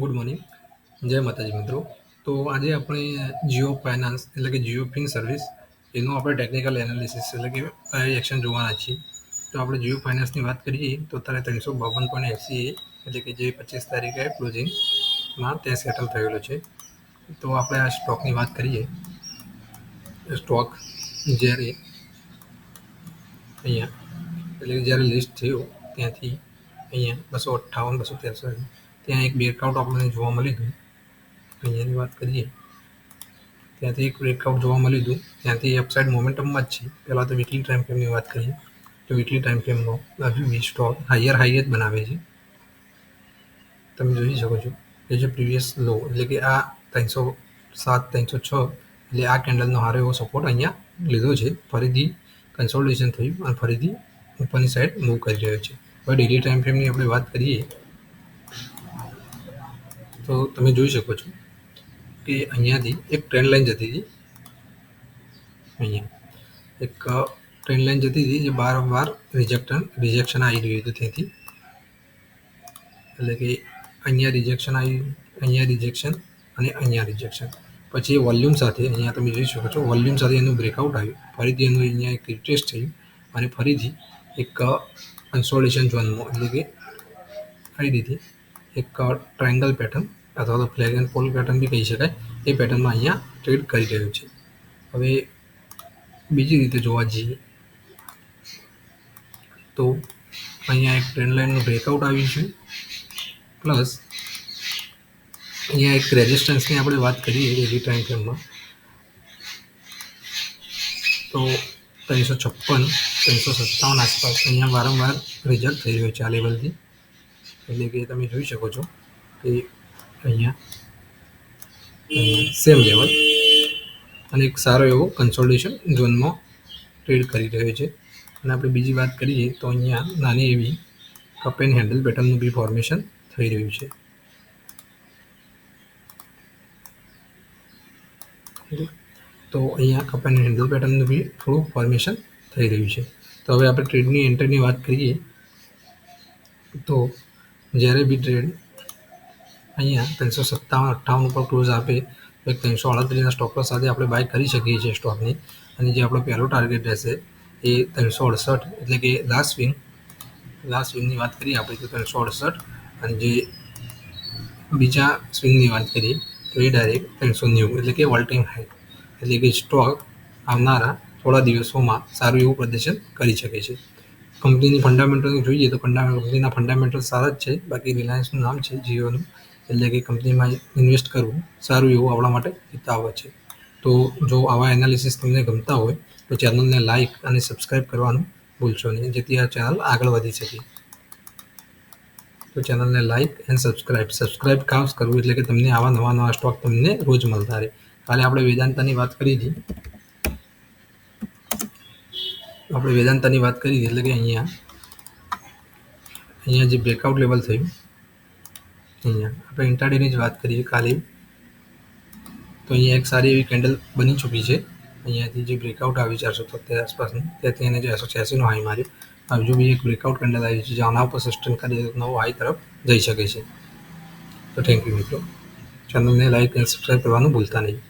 Good morning. જય માતાજી મિત્રો. તો આજે આપણે જીઓ ફાઇનાન્સ એટલે કે જીઓ ફિન સર્વિસ એનું આપણે ટેકનિકલ એનાલિસિસ એટલે કે એક્શન જોવાના છીએ. તો આપણે જીઓ ફાઇનાન્સની વાત કરીએ તો અત્યારે ત્રણસો બાવન પોઈન્ટ એસી એટલે કે જે પચીસ તારીખે ક્લોઝિંગમાં ત્યાં સેટલ થયેલો છે. તો આપણે આ સ્ટોકની વાત કરીએ. સ્ટોક જ્યારે અહીંયા એટલે કે જ્યારે લિસ્ટ થયો ત્યાંથી અહીંયા બસો અઠ્ઠાવન, બસો ત્રેસઠ ત્યાં એક બ્રેકઆઉટ આપણને જોવા મળ્યું હતું. અહીંયાની વાત કરીએ. ત્યાંથી એક બ્રેકઆઉટ જોવા મળ્યું હતું. ત્યાંથી અપસાઇડ મોમેન્ટમમાં જ છે. પહેલાં તો વીકલી ટાઈમ ફ્રેમની વાત કરીએ, તો વીકલી ટાઈમ ફ્રેમનો હજુ વી સ્ટોક હાયર હાઈ જ બનાવે છે. તમે જોઈ શકો છો. એ જે પ્રીવિયસ લો એટલે કે આ ત્રણસો સાત, ત્રણસો છ, એટલે આ કેન્ડલનો હારો એવો સપોર્ટ અહીંયા લીધો છે. ફરીથી કન્સોલ્ટેશન થયું અને ફરીથી ઉપરની સાઈડ મૂવ કરી રહ્યો છે. હવે ડેલી ટાઈમ ફ્રેમની આપણે વાત કરીએ તો તમે જોઈ શકો છો કે અહીંયાથી એક ટ્રેન લાઈન જતી હતી. અહીંયા એક ટ્રેન લાઈન જતી હતી જે વારંવાર રિજેક્શન રિજેક્શન આવી રહ્યું હતું ત્યાંથી. એટલે કે અહીંયા રિજેક્શન આવ્યું અહીંયા રિજેક્શન અને અહીંયા રિજેક્શન પછી વોલ્યુમ સાથે અહીંયા તમે જોઈ શકો છો વોલ્યુમ સાથે એનું બ્રેકઆઉટ આવ્યું. ફરીથી એનું અહીંયા એક રિટેસ્ટ થયું અને ફરીથી એક કન્સોલેશન ઝોનમાં એટલે કે આવી રીતે એક ટ્રાયંગલ પેટર્ન અથવા તો ફ્લેગ એન્ડ પોલ પેટર્ન બી કહી શકાય. એ પેટર્નમાં અહીંયા ટ્રેડ કરી રહ્યું છે. હવે બીજી રીતે જોવા જઈએ તો અહીંયા એક ટ્રેન્ડ લાઇનનું બ્રેકઆઉટ આવ્યું છે. પ્લસ અહીંયા એક રેઝિસ્ટન્સની આપણે વાત કરીએ ડેલી ટાઈમ ફ્રેમમાં તો ત્રણસો છપ્પન, ત્રણસો સત્તાવન આસપાસ અહીંયા વારંવાર રિઝલ્ટ થઈ રહ્યો છે આ લેવલથી એટલે કે તમે જોઈ શકો છો કે અહીંયા સેમ લેવલ અને એક સારો એવો કન્સોલ્ટેશન ઝોનમાં ટ્રેડ કરી રહ્યો છે. અને આપણે બીજી વાત કરીએ તો અહીંયા નાની એવી કપ એન્ડ હેન્ડલ પેટર્નનું બી ફોર્મેશન થઈ રહ્યું છે. તો અહીંયા કપ એન્ડ હેન્ડલ પેટર્નનું બી થોડું ફોર્મેશન થઈ રહ્યું છે. તો હવે આપણે ટ્રેડની એન્ટરની વાત કરીએ તો જ્યારે બી ટ્રેડ અહીંયા ત્રણસો સત્તાવન, અઠ્ઠાવન ઉપર ક્લોઝ આપે, તો એક ત્રણસો અડત્રીસના સ્ટોપર સાથે આપણે બાય કરી શકીએ છીએ સ્ટોકની અને જે આપણો પહેલો ટાર્ગેટ રહેશે એ ત્રણસો અડસઠ, એટલે કે લાસ્ટ સ્વિંગ લાસ્ટ સ્વિંગની વાત કરીએ આપણે, તો ત્રણસો અડસઠ. અને જે બીજા સ્વિંગની વાત કરીએ, તો એ ડાયરેક્ટ ત્રણસો નેવું, એટલે કે ઓલ ટાઈમ હાઈ એટલે કે સ્ટોક આવનારા થોડા દિવસોમાં સારું એવું પ્રદર્શન કરી શકે છે. કંપનીની ફંડામેન્ટલ જોઈએ તો કંપનીના ફંડામેન્ટલ સારા જ છે. બાકી રિલાયન્સનું નામ છે જીઓનું એટલે કે કંપનીમાં ઇન્વેસ્ટ કરવું સારું એવું આપણા માટે હિતાવ છે. તો જો આવા એનાલિસિસ તમને ગમતા હોય, તો ચેનલને લાઇક અને સબસ્ક્રાઈબ કરવાનું ભૂલશો નહીં. જેથી આ ચેનલ આગળ વધી શકે. તો ચેનલને લાઇક એન્ડ સબસ્ક્રાઈબ સબસ્ક્રાઈબ ખાસ કરવું એટલે કે તમને આવા નવા નવા સ્ટોક તમને રોજ મળતા રહે. કાલે આપણે વેદાંતાની વાત કરી હતી. આપણે વેદાંતાની વાત કરી એટલે કે અહીંયા અહીંયા જે બ્રેકઆઉટ લેવલ થયું, અહીંયા આપણે ઇન્ટાડેની જ વાત કરીએ કાલે. તો અહીંયા એક સારી એવી કેન્ડલ બની ચૂકી છે. અહીંયાથી જે બ્રેકઆઉટ આવી ચારસો તોતેર આસપાસનું, ત્યાંથી એને જે એકસો છ્યાસીનો હાઈ માર્યો. હજુ બી એક બ્રેકઆઉટ કેન્ડલ આવી છે, જે આના ઉપર સસ્ટેન કરી નવો હાઈ તરફ જઈ શકે છે. તો થેન્ક યુ મિત્રો. ચેનલને લાઈક અને સબસ્ક્રાઈબ કરવાનું ભૂલતા નહીં.